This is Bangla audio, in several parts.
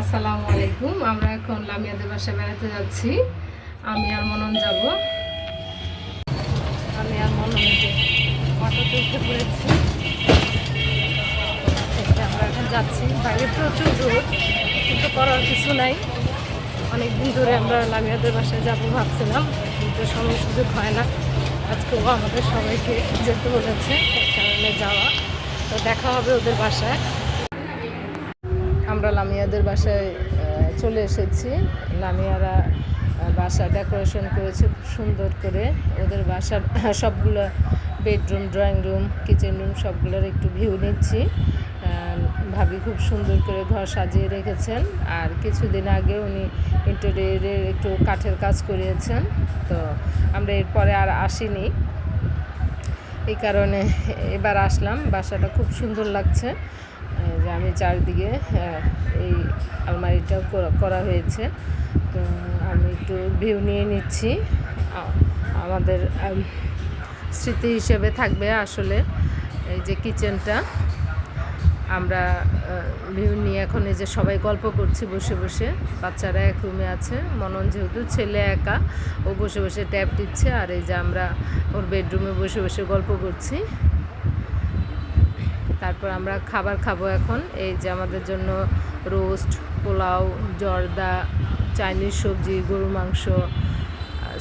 আসসালামু আলাইকুম, আমরা এখন লামিয়াদের বাসায় বেড়াতে যাচ্ছি। আমি আর মনন যাব। আমি আর মনন অটোতে উঠে পড়েছি আমরা এখন যাচ্ছি। বাইরে প্রচুর রোদ, কিন্তু করার কিছু নাই। অনেক দিন ধরে আমরা লামিয়াদের বাসায় যাব ভাবছিলাম, কিন্তু সময় সুযোগ হয় না। আজকে ও আমাদের সবাইকে যেতে বলেছে কারণে যাওয়া। তো দেখা হবে ওদের বাসায়। আমরা লামিয়াদের বাসায় চলে এসেছি। লামিয়ারা বাসা ডেকোরেশন করেছে খুব সুন্দর করে। ওদের বাসার সবগুলো bedroom drawing room kitchen room সবগুলোর একটু ভিউ নিচ্ছি। ভাবি খুব সুন্দর করে ঘর সাজিয়ে রেখেছেন। আর কিছুদিন আগে উনি ইন্টেরিয়রের একটু কাঠের কাজ করিয়েছেন। তো আমরা এরপরে আর আসিনি। এই কারণে এবার আসলাম। বাসাটা খুব সুন্দর লাগছে। যে আমি চারদিকে এই আলমারিটাও করা- করা হয়েছে। তো আমি একটু ভিউ নিয়ে নিচ্ছি। আমাদের স্মৃতি হিসেবে থাকবে আসলে এই যে কিচেনটা আমরা ভিউ নিয়ে এখন এই যে সবাই গল্প করছি বসে বসে। বাচ্চারা এক রুমে আছে। মনন যেহেতু ছেলে একা, ও বসে বসে ট্যাপ দিচ্ছে। আর এই যে আমরা ওর বেডরুমে বসে বসে গল্প করছি। তারপর আমরা খাবার খাব এখন। এই যে আমাদের জন্য রোস্ট, পোলাও, জর্দা, চাইনিজ সবজি, গরুর মাংস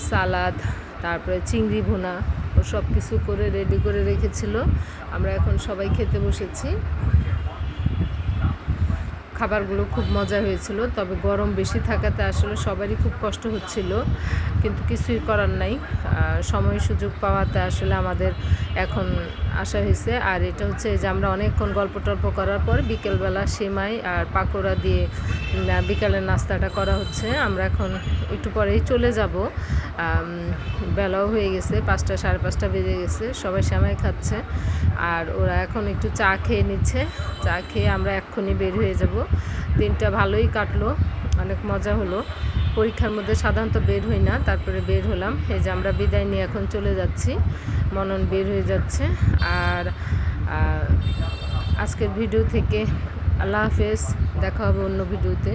সালাদ, তারপরে চিংড়ি ভুনা, ও সব কিছু করে রেডি করে রেখেছিল। আমরা এখন সবাই খেতে বসেছি। খাবারগুলো খুব মজা হয়েছিল, তবে গরম বেশি থাকাতে আসলে সবারই খুব কষ্ট হচ্ছিল, কিন্তু কিছুই করার নাই। সময় সুযোগ পাওয়াতে আসলে আমাদের এখন আসা হয়েছে। আর এটা হচ্ছে যে আমরা অনেকক্ষণ গল্প টল্প করার পর বিকেলবেলা সেমাই আর পাকোড়া দিয়ে বিকালের নাস্তাটা করা হচ্ছে। আমরা এখন একটু পরেই চলে যাব। বেলাও হয়ে গেছে, পাঁচটা সাড়ে পাঁচটা বেজে গেছে, সবাই সেমাই খাচ্ছে। আর ওরা এখন একটু চা খেয়ে নিচ্ছে। চা খেয়ে আমরা এক্ষুনি বের হয়ে যাব। দিনটা ভালোই কাটলো, অনেক মজা হলো। পরীক্ষার মধ্যে সাধারণত বের হই না, তারপরে বের হলাম। এই যে আমরা বিদায় নিয়ে এখন চলে যাচ্ছি, মনন বের হয়ে যাচ্ছে। আর আজকের ভিডিও থেকে আল্লাহ হাফেজ, দেখা হবে অন্য ভিডিওতে।